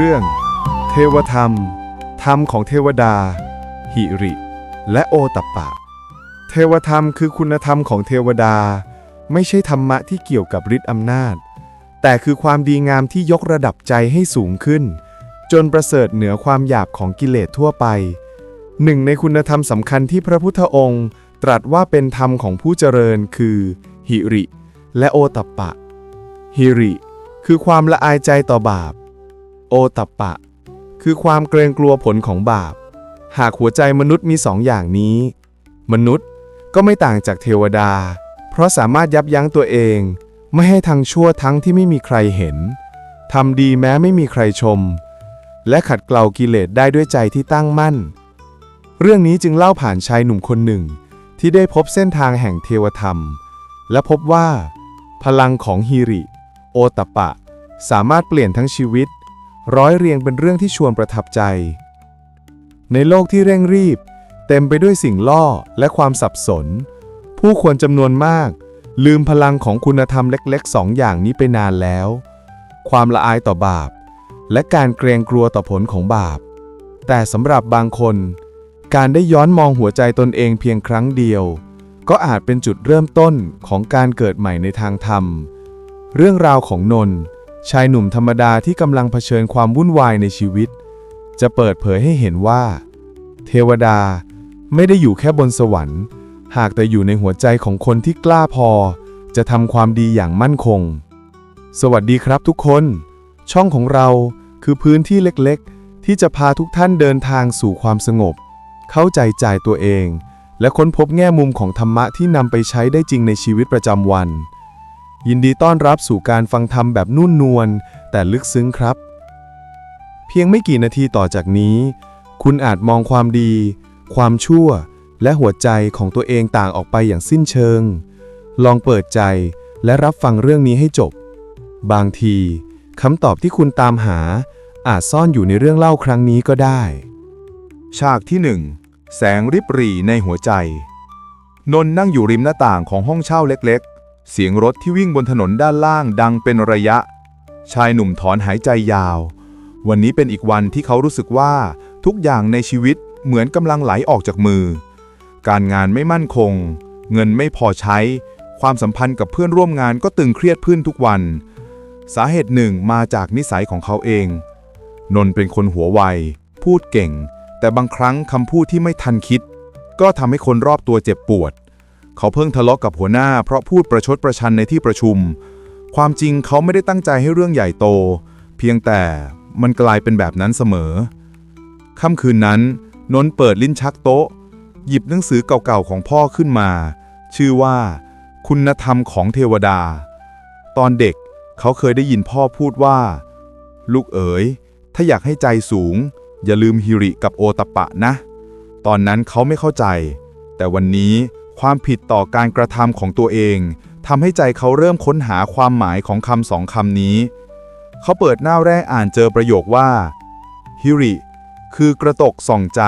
เรื่อง เทวธรรม ธรรมของเทวดา หิริ และโอตัปปะ เทวธรรมคือคุณธรรมของเทวดา ไม่ใช่ธรรมะที่เกี่ยวกับฤทธิ์อำนาจ แต่คือความดีงามที่ยกระดับใจให้สูงขึ้น จนประเสริฐเหนือความหยาบของกิเลสทั่วไป หนึ่งในคุณธรรมสำคัญที่พระพุทธองค์ ตรัสว่าเป็นธรรมของผู้เจริญคือ หิริ และโอตัปปะ หิริ คือความละอายใจต่อบาป โอตัปปะ คือความเกรงกลัวผลของบาป หากหัวใจมนุษย์มีสองอย่างนี้ มนุษย์ก็ไม่ต่างจากเทวดา เพราะสามารถยับยั้งตัวเอง ไม่ให้ทางชั่วทั้งที่ไม่มีใครเห็นทำดีแม้ไม่มีใครชม และขัดเกลากิเลสได้ด้วยใจที่ตั้งมั่น เรื่องนี้จึงเล่าผ่านชายหนุ่มคนหนึ่ง ที่ได้พบเส้นทางแห่งเทวธรรม และพบว่า พลังของฮิริ โอตปปะสามารถเปลี่ยนทั้งชีวิต ร้อยเรียงเป็นเรื่องที่ชวนประทับใจ ในโลกที่เร่งรีบ เต็มไปด้วยสิ่งล่อและความสับสน ผู้คนจำนวนมาก ลืมพลังของคุณธรรมเล็กๆสองอย่างนี้ไปนานแล้ว ความละอายต่อบาป และการเกรงกลัวต่อผลของบาป แต่สำหรับบางคน การได้ย้อนมองหัวใจตนเองเพียงครั้งเดียว ก็อาจเป็นจุดเริ่มต้นของการเกิดใหม่ในทางธรรม เรื่องราวของนนท์ ชายหนุ่มธรรมดาที่กำลังเผชิญความวุ่นวายในชีวิต จะเปิดเผยให้เห็นว่า เทวดาไม่ได้อยู่แค่บนสวรรค์ หากแต่อยู่ในหัวใจของคนที่กล้าพอ จะทำความดีอย่างมั่นคง สวัสดีครับทุกคน ช่องของเราคือพื้นที่เล็กๆ ที่จะพาทุกท่านเดินทางสู่ความสงบ เข้าใจใจตัวเอง และค้นพบแง่มุมของธรรมะที่นำไปใช้ได้จริงในชีวิตประจำวัน ยินดีต้อนรับสู่การฟังธรรมแบบนุ่นนวลแต่ลึกซึ้งครับ เพียงไม่กี่นาทีต่อจากนี้ คุณอาจมองความดี ความชั่ว และหัวใจของตัวเองต่างออกไปอย่างสิ้นเชิง ลองเปิดใจและรับฟังเรื่องนี้ให้จบ บางทีคำตอบที่คุณตามหา อาจซ่อนอยู่ในเรื่องเล่าครั้งนี้ก็ได้ ฉากที่หนึ่งแสงริบหรี่ในหัวใจ นน์นั่งอยู่ริมหน้าต่างของห้องเช่าเล็กๆ เสียงรถที่วิ่งบนถนนด้านล่างดังเป็นระยะ ชายหนุ่มถอนหายใจยาว วันนี้เป็นอีกวันที่เขารู้สึกว่าทุกอย่างในชีวิตเหมือนกำลังไหลออกจากมือ การงานไม่มั่นคง เงินไม่พอใช้ ความสัมพันธ์กับเพื่อนร่วมงานก็ตึงเครียดขึ้นทุกวัน สาเหตุหนึ่งมาจากนิสัยของเขาเอง นนท์เป็นคนหัวไว พูดเก่ง แต่บางครั้งคำพูดที่ไม่ทันคิด ก็ทำให้คนรอบตัวเจ็บปวด เขาเพิ่งทะเลาะกับหัวหน้า เพราะพูดประชดประชันในที่ประชุม ความจริงเขาไม่ได้ตั้งใจให้เรื่องใหญ่โต เพียงแต่มันกลายเป็นแบบนั้นเสมอ ค่ำคืนนั้น นนท์เปิดลิ้นชักโต๊ะ หยิบหนังสือเก่าๆของพ่อขึ้นมา ชื่อว่า คุณธรรมของเทวดา ตอนเด็กเขาเคยได้ยินพ่อพูดว่า ลูกเอ๋ย ถ้าอยากให้ใจสูง อย่าลืมฮิริกับโอตปะนะ ตอนนั้นเขาไม่เข้าใจ แต่วันนี้ ความผิดต่อการกระทำของตัวเองทำให้ใจเขาเริ่มค้นหาความหมายของคำสองคำนี้ เขาเปิดหน้าแรกอ่านเจอประโยคว่าฮิริคือกระตกส่องใจ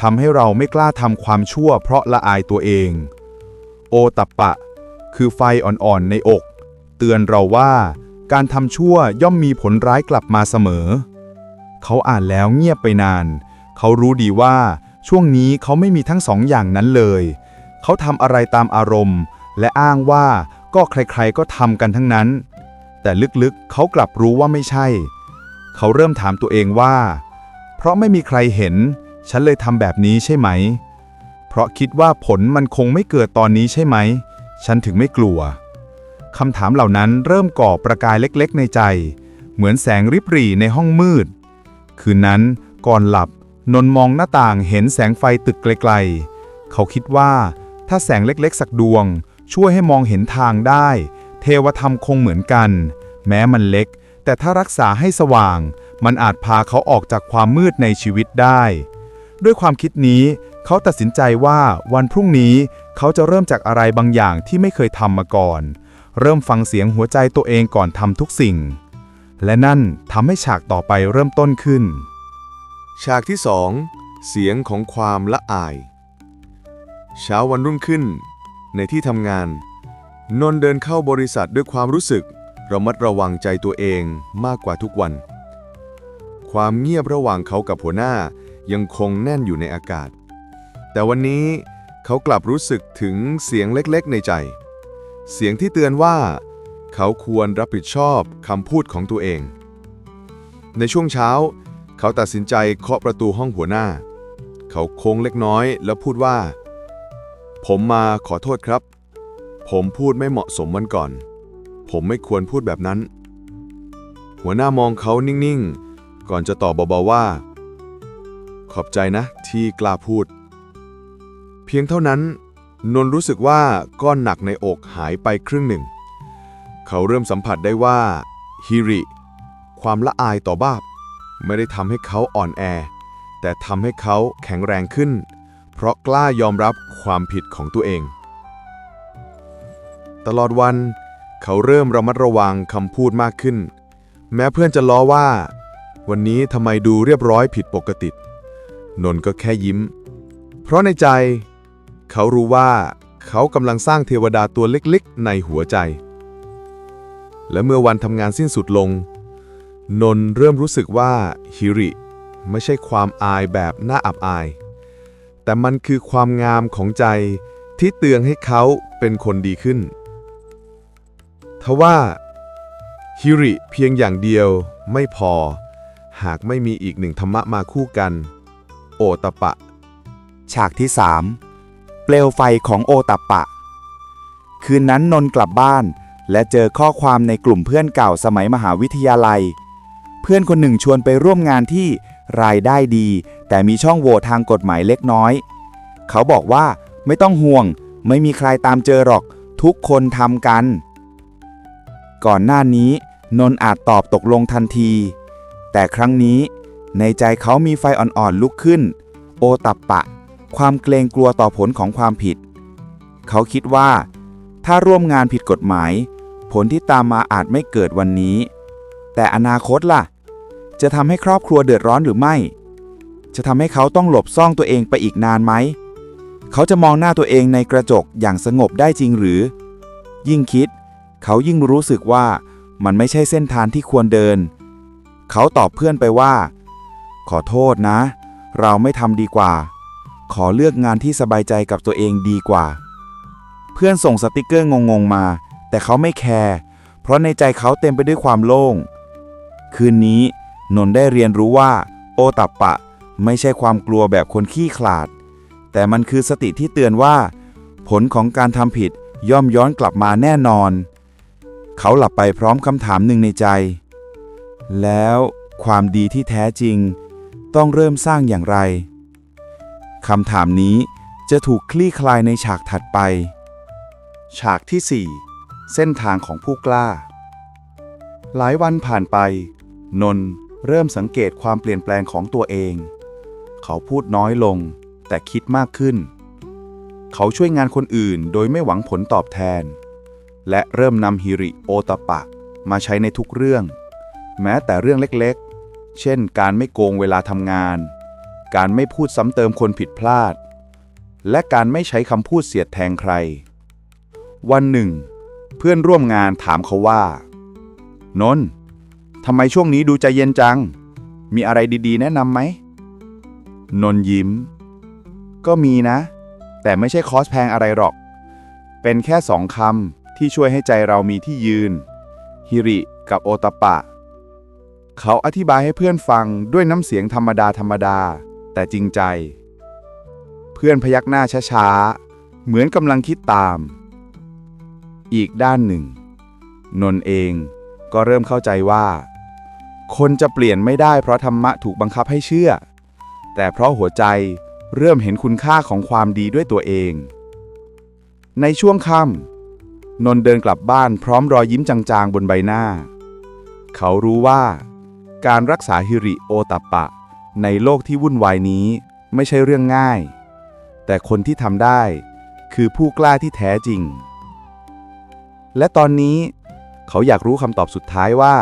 ทำให้เราไม่กล้าทำความชั่วเพราะละอายตัวเอง โอตัปปะ คือไฟอ่อนๆในอก เตือนเราว่า การทำชั่วย่อมมีผลร้ายกลับมาเสมอ เขาอ่านแล้วเงียบไปนาน เขารู้ดีว่า ช่วงนี้เขาไม่มีทั้งสองอย่างนั้นเลยเขาทำอะไรตามอารมณ์ และอ้างว่าก็ใครๆก็ทำกันทั้งนั้น แต่ลึกๆเขากลับรู้ว่าไม่ใช่ เขาเริ่มถามตัวเองว่า เพราะไม่มีใครเห็น ฉันเลยทำแบบนี้ใช่ไหม เพราะคิดว่าผลมันคงไม่เกิดตอนนี้ใช่ไหม ฉันถึงไม่กลัวคำถามเหล่านั้นเริ่มก่อประกายเล็กๆ ในใจ เหมือนแสงริบหรี่ในห้องมืด คืนนั้นก่อนหลับนนมองหน้าต่างเห็นแสงไฟตึกไกลๆ เขาคิดว่า ถ้าแสงเล็กๆ สักดวง ช่วยให้มองเห็นทางได้ เทวธรรมคงเหมือนกัน แม้มันเล็ก แต่ถ้ารักษาให้สว่าง มันอาจพาเขาออกจากความมืดในชีวิตได้ ด้วยความคิดนี้ เขาตัดสินใจว่าวันพรุ่งนี้เขาจะเริ่มจากอะไรบางอย่างที่ไม่เคยทำมาก่อน เริ่มฟังเสียงหัวใจตัวเองก่อนทำทุกสิ่ง และนั่นทำให้ฉากต่อไปเริ่มต้นขึ้น ฉากที่สองเสียงของความละอาย เช้าวันรุ่งขึ้น ในที่ทำงาน นนเดินเข้าบริษัทด้วยความรู้สึก ระมัดระวังใจตัวเองมากกว่าทุกวัน ความเงียบระหว่างเขากับหัวหน้ายังคงแน่นอยู่ในอากาศ แต่วันนี้เขากลับรู้สึกถึงเสียงเล็กๆ ในใจ เสียงที่เตือนว่า เขาควรรับผิดชอบคำพูดของตัวเอง ในช่วงเช้า เขาตัดสินใจเคาะประตูห้องหัวหน้า เขาโค้งเล็กน้อยแล้วพูดว่า ผมมาขอโทษครับ ผมพูดไม่เหมาะสมวันก่อน ผมไม่ควรพูดแบบนั้น หัวหน้ามองเขานิ่งๆ ก่อนจะตอบเบาๆว่า ขอบใจนะที่กล้าพูด เพียงเท่านั้น นนท์รู้สึกว่าก้อนหนักในอกหายไปครึ่งหนึ่ง เขาเริ่มสัมผัสได้ว่าฮิริ ความละอายต่อบาป ไม่ได้ทำให้เขาอ่อนแอ แต่ทำให้เขาแข็งแรงขึ้น เพราะกล้ายอมรับความผิดของตัวเอง ตลอดวัน เขาเริ่มระมัดระวังคำพูดมากขึ้น แม้เพื่อนจะล้อว่า วันนี้ทำไมดูเรียบร้อยผิดปกติ นนท์ก็แค่ยิ้ม เพราะในใจ เขารู้ว่าเขากำลังสร้างเทวดาตัวเล็กๆ ในหัวใจ และเมื่อวันทำงานสิ้นสุดลง นนท์เริ่มรู้สึกว่าฮิริ ไม่ใช่ความอายแบบน่าอับอาย แต่มันคือความงามของใจที่เตือนให้เขาเป็นคนดีขึ้น ทว่าฮิริเพียงอย่างเดียวไม่พอ หากไม่มีอีกหนึ่งธรรมะมาคู่กัน โอตปะ ฉากที่3เปลวไฟของโอตปปะคืนนั้นนนท์กลับบ้าน และเจอข้อความในกลุ่มเพื่อนเก่าสมัยมหาวิทยาลัย เพื่อนคนหนึ่งชวนไปร่วมงานที่ รายได้ดี แต่มีช่องโหว่ทางกฎหมายเล็กน้อย เขาบอกว่าไม่ต้องห่วง ไม่มีใครตามเจอหรอก ทุกคนทำกัน ก่อนหน้านี้ นนท์อาจตอบตกลงทันที แต่ครั้งนี้ ในใจเขามีไฟอ่อนๆลุกขึ้น โอตัปปะ ความเกรงกลัวต่อผลของความผิด เขาคิดว่า ถ้าร่วมงานผิดกฎหมาย ผลที่ตามมาอาจไม่เกิดวันนี้ แต่อนาคตล่ะ จะทำให้ครอบครัวเดือดร้อนหรือไม่ จะทำให้เขาต้องหลบซ่องตัวเองไปอีกนานไหม เขาจะมองหน้าตัวเองในกระจกอย่างสงบได้จริงหรือ ยิ่งคิด เขายิ่งรู้สึกว่ามันไม่ใช่เส้นทางที่ควรเดิน เขาตอบเพื่อนไปว่า ขอโทษนะ เราไม่ทำดีกว่า ขอเลือกงานที่สบายใจกับตัวเองดีกว่า เพื่อนส่งสติกเกอร์งงๆมา แต่เขาไม่แคร์เพราะในใจเขาเต็มไปด้วยความโล่ง คืนนี้ นนได้เรียนรู้ว่า โอตัปปะ ไม่ใช่ความกลัวแบบคนขี้ขลาด แต่มันคือสติที่เตือนว่า ผลของการทำผิดย่อมย้อนกลับมาแน่นอน เขาหลับไปพร้อมคำถามหนึ่งในใจ แล้วความดีที่แท้จริง ต้องเริ่มสร้างอย่างไรคำถามนี้จะถูกคลี่คลายในฉากถัดไป ฉากที่ 4 เส้นทางของผู้กล้า หลายวันผ่านไป นน เริ่มสังเกตความเปลี่ยนแปลงของตัวเอง เขาพูดน้อยลง แต่คิดมากขึ้น เขาช่วยงานคนอื่นโดยไม่หวังผลตอบแทน และเริ่มนำฮิริโอตปะ มาใช้ในทุกเรื่อง แม้แต่เรื่องเล็กๆ เช่น การไม่โกงเวลาทำงาน การไม่พูดซ้ำเติมคนผิดพลาด และการไม่ใช้คำพูดเสียดแทงใคร วันหนึ่ง เพื่อนร่วมงานถามเขาว่า นนท์ ทำไมช่วงนี้ดูใจเย็นจัง มีอะไรดีๆ แนะนำไหม นนท์ยิ้ม ก็มีนะ แต่ไม่ใช่คอสแพงอะไรหรอก เป็นแค่สองคำที่ช่วยให้ใจเรามีที่ยืน ฮิริกับโอตปะ เขาอธิบายให้เพื่อนฟังด้วยน้ำเสียงธรรมดาธรรมดา แต่จริงใจ เพื่อนพยักหน้าช้าๆ เหมือนกำลังคิดตาม อีกด้านหนึ่ง นนท์เองก็เริ่มเข้าใจว่า คนจะเปลี่ยนไม่ได้เพราะธรรมะถูกบังคับให้เชื่อ แต่เพราะหัวใจเริ่มเห็นคุณค่าของความดีด้วยตัวเอง ในช่วงค่ำนนท์เดินกลับบ้านพร้อมรอยยิ้มจางๆบนใบหน้า เขารู้ว่า การรักษาฮิริโอตัปปะ ในโลกที่วุ่นวายนี้ไม่ใช่เรื่องง่าย แต่คนที่ทำได้คือผู้กล้าที่แท้จริง และตอนนี้เขาอยากรู้คำตอบสุดท้ายว่า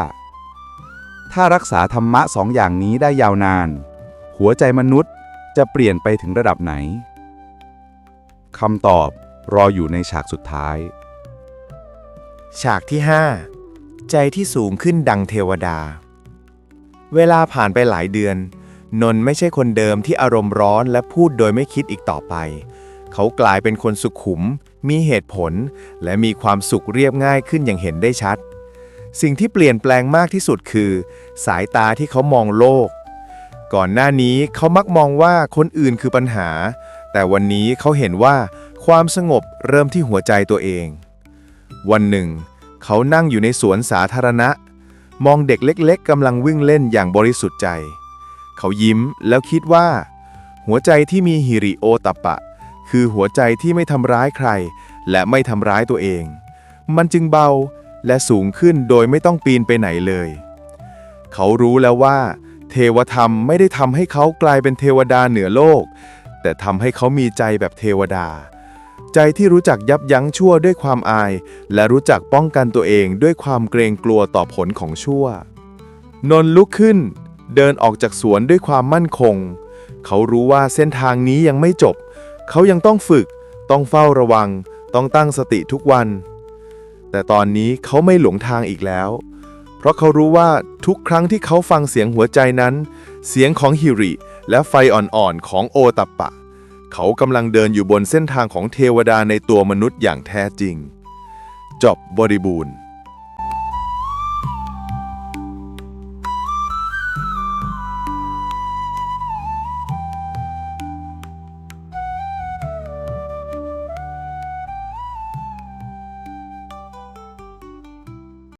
ถ้ารักษาธรรมะสองอย่างนี้ได้ยาวนาน หัวใจมนุษย์จะเปลี่ยนไปถึงระดับไหนคำตอบรออยู่ในฉากสุดท้าย ฉากที่ 5 ใจที่สูงขึ้นดังเทวดา เวลาผ่านไปหลายเดือน นนท์ไม่ใช่คนเดิมที่อารมณ์ร้อนและพูดโดยไม่คิดอีกต่อไป เขากลายเป็นคนสุขุม มีเหตุผล และมีความสุขเรียบง่ายขึ้นอย่างเห็นได้ชัด สิ่งที่เปลี่ยนแปลงมากที่สุดคือ สายตาที่เขามองโลก ก่อนหน้านี้เขามักมองว่าคนอื่นคือปัญหา แต่วันนี้เขาเห็นว่าความสงบเริ่มที่หัวใจตัวเอง วันหนึ่ง เขานั่งอยู่ในสวนสาธารณะ มองเด็กเล็กๆกำลังวิ่งเล่นอย่างบริสุทธิ์ใจ เขายิ้มแล้วคิดว่า หัวใจที่มีฮิริโอตปปะคือหัวใจที่ไม่ทำร้ายใคร และไม่ทำร้ายตัวเอง มันจึงเบา และสูงขึ้นโดยไม่ต้องปีนไปไหนเลย เขารู้แล้วว่า เทวธรรมไม่ได้ทำให้เขากลายเป็นเทวดาเหนือโลก แต่ทำให้เขามีใจแบบเทวดา ใจที่รู้จักยับยั้งชั่วด้วยความอาย และรู้จักป้องกันตัวเองด้วยความเกรงกลัวต่อผลของชั่วนนท์ลุกขึ้น เดินออกจากสวนด้วยความมั่นคง เขารู้ว่าเส้นทางนี้ยังไม่จบ เขายังต้องฝึก ต้องเฝ้าระวัง ต้องตั้งสติทุกวัน แต่ตอนนี้เขาไม่หลงทางอีกแล้ว เพราะเขารู้ว่าทุกครั้งที่เขาฟังเสียงหัวใจนั้น เสียงของฮิริ และไฟอ่อนๆของโอตัปปะ เขากำลังเดินอยู่บนเส้นทางของเทวดาในตัวมนุษย์อย่างแท้จริง จบบริบูรณ์